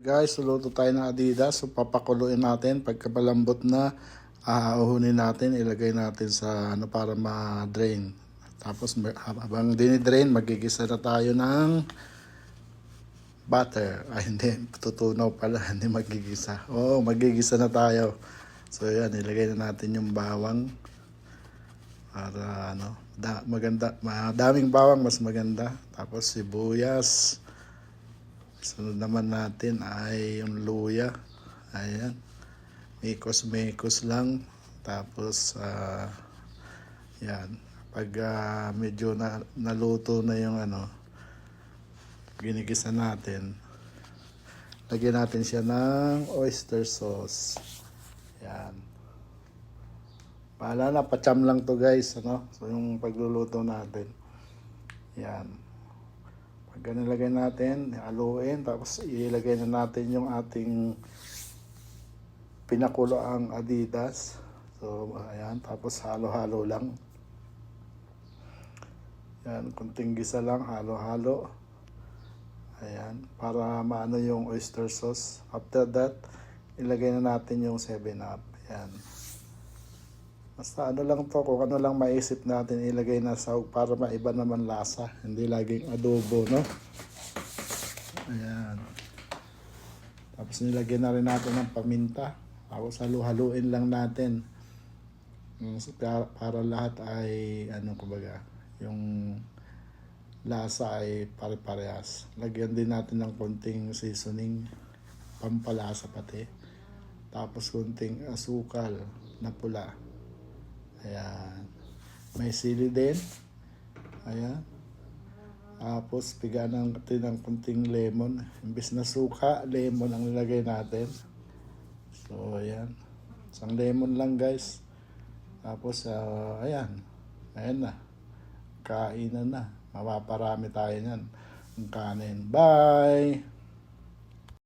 Guys, luluto tayo ng Adidas. So, papakuluin natin. Pagka malambot na, aahunin natin. Ilagay natin sa ano para ma-drain. Tapos, habang dinidrain, magigisa na tayo ng butter. Ay, hindi. Tutunaw pala. Hindi magigisa. Oo, magigisa na tayo. So, yan. Ilagay na natin yung bawang. Para, ano, da, maganda. Madaming bawang, mas maganda. Tapos, sibuyas. Sunod naman natin ay yung luya. Ayan. Mikos-mikos lang. Tapos, ah, yan. Pag ah, medyo na, naluto na yung ano, ginigisa natin, lagyan natin siya ng oyster sauce. Yan. Paala na, pacham lang to guys. Ano? So, yung pagluluto natin. Yan. Pag nilagay natin, haluin, tapos ilagay na natin yung ating pinakulo ang Adidas. So, ayan, tapos halo-halo lang. Yan, kunting gisa lang, halo-halo. Ayan, para maano yung oyster sauce. After that, ilagay na natin yung 7-up. Ayan. Basta ano lang to, kung ano lang maisip natin ilagay na sahog para maiba naman lasa. Hindi laging adobo, no? Ayan. Tapos nilagyan na rin natin ng paminta. Tapos halu-haluin lang natin. Para, para lahat ay, ano kumbaga, yung lasa ay pare-parehas. Lagyan din natin ng konting seasoning, pampalasa pati. Tapos konting asukal na pula. Ayan. May sili din. Ayan. Tapos, piga ng natin ng kunting lemon. Imbis na suka, lemon ang nilagay natin. So, ayan. Isang lemon lang, guys. Tapos, ah, ayan. Ayan na. Kainan na. Mapaparami tayo niyan. Ang kanin. Bye!